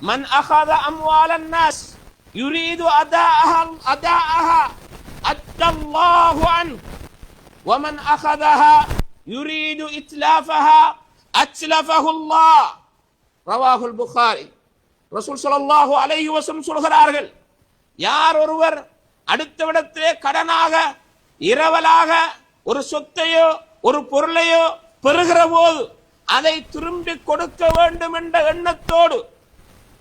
من أخذ أموال الناس يريد أداءها أداءها أدى الله عنه ومن أخذها يريد إتلافها أتلفه الله رواه البخاري ரசூல் ஸல்லல்லாஹு அலைஹி வஸல்லம் சொல்கிறார்கள் யார் ஒருவர் அடுத்த விடத்திலே கடனாக இரவலாக ஒரு சொத்தையோ ஒரு பொருளையோ பெறுகிற போது அதை திரும்பி கொடுக்க வேண்டும் என்ற எண்ணத்தோடு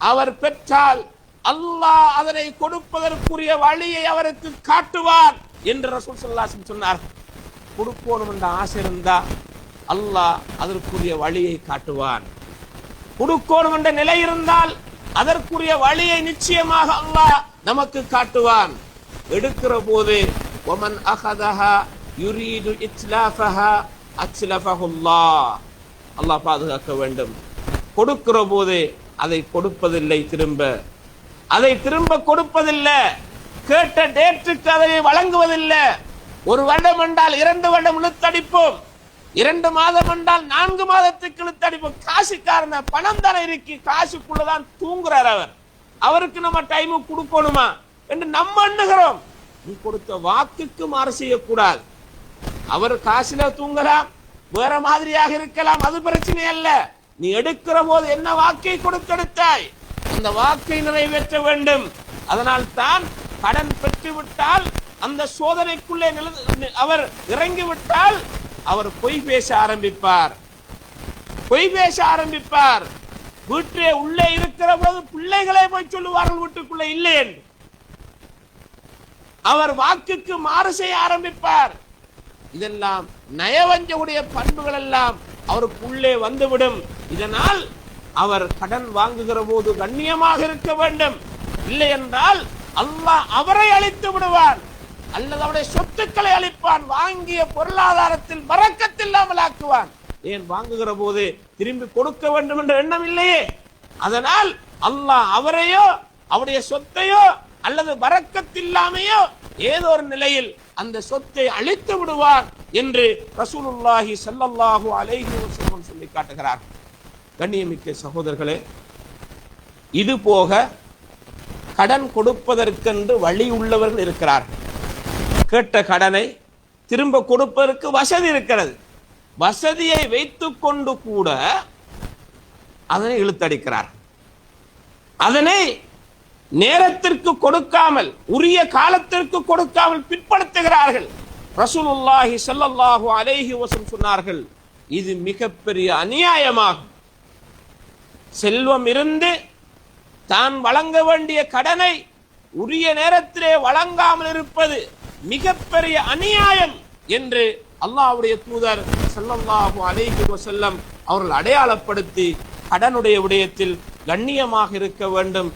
அவர் பெற்றால் அல்லாஹ் அதனை கொடுப்பதற்குரிய வழியை அவருக்கு காட்டுவார் என்று ரசூல் ஸல்லல்லாஹு சொன்னார். கொடுக்கணும் என்ற ஆசை இருந்தா அல்லாஹ் அதற்குரிய வழியை காட்டுவான். கொடுக்கணும் என்ற நிலை இருந்தால் அதற்குரிய வழியை நிச்சயமாக அல்லாஹ் நமக்கு காட்டுவான். எடுக்கிற போது ஒமன் அகதஹா யுரீது இத்லாஃபஹா அச்லஃபஹுல்லாஹ் அல்லாஹ் பாதுகாக்க வேண்டும். கொடுக்கிற போது அதை கொடுப்பதில்லை திரும்ப. அதை திரும்ப கொடுப்பதில்லை. கேட்ட டேட்டுக்கு அதை வழங்குவதில்லை. ஒரு வருடம் என்றால் இரண்டு வருடம் இழுத்தடிப்போம். இரண்டு மாதம் என்றால் நான்கு மாதத்துக்கு இழுத்தடிப்போம். காசுக்காரன பணம் தானே இருக்கு காசுக்குள்ளதான் தூங்குறார் அவர். அவருக்கு நம்ம டைம் கொடுக்கணுமா என்று நம்ம எண்ணுகிறோம். நீ கொடுத்த வாக்குக்கு மாறு செய்யக்கூடாது. அவர் காசுல தூங்கலாம் வேற மாதிரியாக இருக்கலாம் அது பிரச்சனை அல்ல. நீ எடுக்கிற போது என்ன வாக்கை கொடுத்தெடுத்தாய் அந்த வாக்கை நிறைவேற்ற வேண்டும். அதனால் தான் கடன் பெற்றுவிட்டால் அந்த சோதனைக்குள்ளே நில- அவர் இறங்கி விட்டால் அவர் பொய் பேச ஆரம்பிப்பார். பொய் பேச ஆரம்பிப்பார். வீட்டிலே உள்ளே இருக்கிற போது பிள்ளைகளே போய் சொல்லுவார்கள் வீட்டுக்குள்ளே இல்லை என்று அவர் வாக்குக்கு மாறு செய்ய ஆரம்பிப்பார். இதெல்லாம் நயவஞ்சவுடைய பண்புகள் எல்லாம் அவருக்கு உள்ளே வந்துவிடும். இதனால் அவர் கடன் வாங்குகிற போது கண்ணியமாக இருக்க வேண்டும். இல்லை என்றால் அல்லாஹ் அவரை அழித்து விடுவான். அல்லது அவருடைய சொத்துக்களை அழிப்பான். வாங்கிய பொருளாதாரத்தில் வரக்கத்தில்லாமல் ஆக்குவான் ஏன் வாங்குகிற போது திரும்பி கொடுக்க வேண்டும் என்ற எண்ணம் இல்லையே? அதனால் அல்லாஹ் அவரையோ அவருடைய சொத்தையோ அல்லது வரக்கத்தில்லாமையோ ஏதோ ஒரு நிலையில் அந்த சொத்தை அழித்து விடுவார் என்று ரசூலுல்லாஹி சல்லல்லாஹு அலைஹி வஸல்லம் சொல்லி காட்டுகிறார். கண்ணியமிக்க சகோதரர்களே இது போக கடன் கொடுப்பதற்கென்று வழி உள்ளவர்கள் இருக்கிறார்கள் கேட்ட கடனை திரும்ப கொடுப்பதற்கு வசதி இருக்கிறது. வசதியை வைத்து கொண்டு கூட அதனை இழுத்தடிக்கிறார். அதனை நேரத்திற்கு கொடுக்காமல் உரிய காலத்திற்கு கொடுக்காமல் பிற்படுத்துகிறார்கள். ரசூலுல்லாஹி சல்லல்லாஹு அலைஹி வசம் சொன்னார்கள் இது மிகப்பெரிய அநியாயமாகும். செல்வம் இருந்து தான் வழங்க வேண்டிய கடனை உரிய நேரத்திலே வழங்காமல் இருப்பது மிகப்பெரிய அநியாயம் என்று அல்லாஹ்வுடைய தூதர் செல்லல்லாஹு அலைஹி வசல்லம் அவர்கள் அடையாளப்படுத்தி கடனுடைய விடயத்தில் கண்ணியமாக இருக்க வேண்டும்